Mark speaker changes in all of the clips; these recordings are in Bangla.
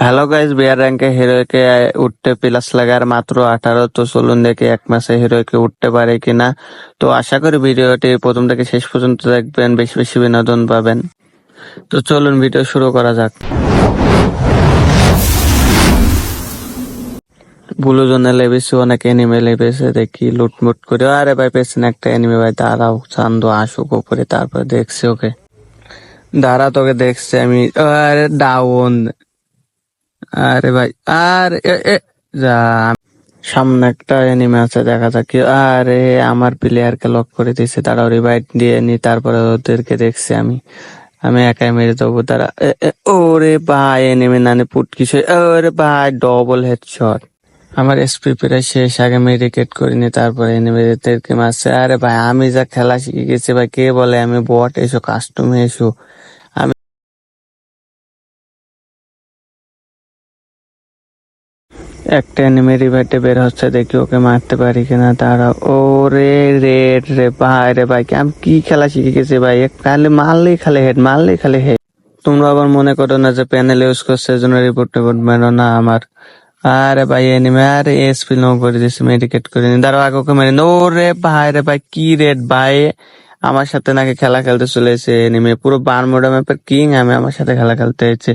Speaker 1: হ্যালো গাইস বিয়ার র্যাঙ্কে হিরোকে উঠতে প্লাস লাগার মাত্র আঠারো তো চলুন দেখি এক মাসে হিরোকে উঠতে পারে কিনা তো আশা করি ভিডিওটি প্রথম থেকে শেষ পর্যন্ত দেখবেন বেশি বেশি বিনোদন পাবেন তো চলুন ভিডিও শুরু করা যাক ব্লু জোনে লেবেছি অনেক এনিমে লেবেছে দেখি লুটমুট করে আরে ভাই পেছনে একটা এনিমে ভাই দাঁড়াও চান্দু আসুক উপরে তারপরে দেখছি ওকে দাঁড়া তোকে দেখছি আমি আরে ডাউন আরে ভাই, আর যা, সামনে একটা এনিমে আছে, দেখা যাক কি। আরে, আমার প্লেয়ারকে লক করে দিয়েছে তারা রিভাইট দিয়ে নি, তারপরে ওদেরকে দেখছি আমি। আমি একাই মেরে দেবো তারা ওরে ভাই এনিমে নানে সে ওরে ভাই ডবল হেডশট আমার এসপি প্রায় শেষ, আগে মেডিকেট করিনি তারপরে এনিমেদেরকে মারছে। আরে ভাই, আমি যা খেলা শিখে গেছি, ভাই, কে বলে আমি বট এসো কাস্টমে এসো। একটা এনিমে রিভাইটে বের হচ্ছে, দেখি ওকে মারতে পারি কিনা। তারা ও রে রে রে ভাই রে ভাই আমি কি খেলা শিখে গেছি ভাই খালি মারলেই খালি হেড মারলেই খালি হেড তোমরা আবার মনে করো না যে প্যানেল ইউজ করছে, এজন্য রিপোর্ট টিপোর্ট মেরো? না আমার। আরে ভাই এনিমে আরে এসপি নো করে দিয়েছে মেডিকেট করে নি দাঁড়াও, আগে ওকে মেরে। ও রে ভাই রে ভাই, কি রেড ভাই? আমার সাথে নাকি খেলা খেলতে চলে এসে এনিমে পুরো বারমোডা ম্যাপের কিং আমি আমার সাথে খেলা খেলতে এসেছে।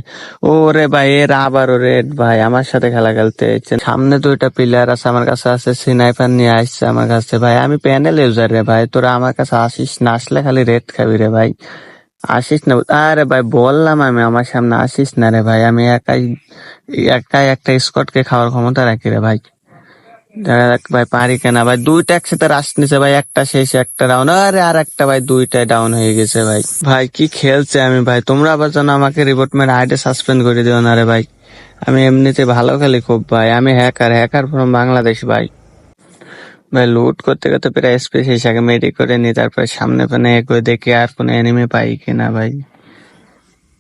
Speaker 1: ও রে ভাই, এর আবার ও রেড ভাই, আমার সাথে খেলা খেলতে এসেছে। সামনে দুইটা প্লেয়ার আছে আমার কাছে, আছে স্নাইপার নিয়ে আসছে আমার কাছে। ভাই, আমি প্যানেল ইউজার রে ভাই, তোরা আমার কাছে আসিস না, আসলে খালি রেড খাবি রে ভাই। আসিস না, আরে ভাই, বললাম আমি আমার সামনে, আসিস না রে ভাই, আমি একাই একাই একটা স্কটকে খাওয়ার ক্ষমতা রাখি রে ভাই। দেখা যাক ভাই, পারি কেনা। ভাই, দুইটা একসাথে রাশ নিছে ভাই, একটা শেষ, একটা ডাউন আরে আর একটা ভাই, দুইটাই ডাউন হয়ে গেছে ভাই। ভাই, কি খেলছে আমি ভাই? তোমরা আবার যেন আমাকে রিপোর্ট মেরে আইডি সাসপেন্ড করে দিও না রে ভাই। আমি এমনিতে ভালো খেলি খুব ভাই। আমি হ্যাকার হ্যাকার ফ্রম বাংলাদেশ ভাই। ভাই লুট করতে করতে প্রায় স্পেস হিসাবে মেডি করে নি তারপরে সামনে পানে এগোয় দেখি আর কোনো এনিমে পাই কিনা ভাই।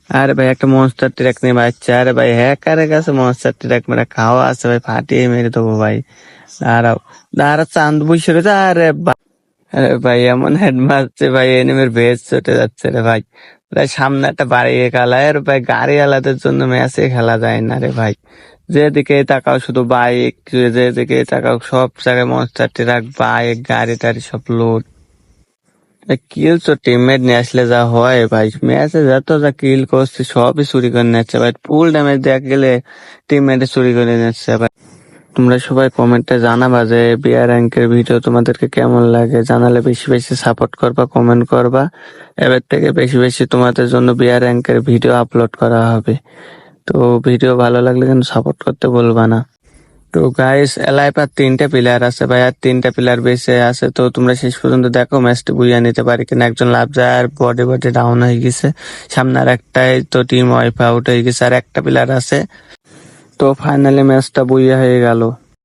Speaker 1: আরে ভাই, একটা মনস্টার ট্র্যাক নিয়ে বাচ্চা। আরে ভাই হ্যাকারের কাছে মনস্টার ট্র্যাক মেরে খাওয়া আছে ভাই, ফাটিয়ে মেরে দেবো ভাই। দাঁড়াও দাঁড়া চাঁদ বসে রয়েছে। আরে আরে ভাই, এমন হেড মারছে ভাই এনিমের ভেজ চটে যাচ্ছে রে ভাই। ভাই সামনে একটা বাড়ি খেলায় আর ভাই, গাড়ি আলাদের জন্য ম্যাচে খেলা যায় না রে ভাই। যেদিকে তাকাও, শুধু বাইক যেদিকে তাকাও, সব জায়গায় মনস্টার ট্রাক বাইক গাড়ি টাড়ি সব লোড কিল তো টিমমেট নিয়ে আসলে যা হয় ভাই। ম্যাচে যত যা কিল করছে, সবই চুরি করে নিচ্ছে ভাই। ফুল ড্যামেজ দেখ গেলে টিমমেটে চুরি করে নিচ্ছে ভাই। তোমরা সবাই কমেন্টে জানাবা যে বিয়ার র্যাঙ্কের ভিডিও তোমাদেরকে কেমন লাগে। জানালে বেশি বেশি সাপোর্ট করবা কমেন্ট করবা। এবার থেকে বেশি বেশি তোমাদের জন্য বিয়ার র্যাঙ্কের ভিডিও আপলোড করা হবে। তো ভিডিও ভালো লাগলে কিন্তু সাপোর্ট করতে বলবা না। তো গাইস এলাইপার তিনটা প্লেয়ার আছে ভাই আর তিনটা প্লেয়ার বেঁচে আছে। তো তোমরা শেষ পর্যন্ত দেখো ম্যাচটি বুঝিয়ে নিতে পারি কিনা। একজন লাভ যায় আর বডি বডি ডাউন হয়ে গেছে। সামনে আর একটাই, তো টিম ওয়াইফ আউট হয়ে গেছে। আর একটা প্লেয়ার আছে। তো ফাইনালি ম্যাচটা বুঝিয়ে হয়ে গেল।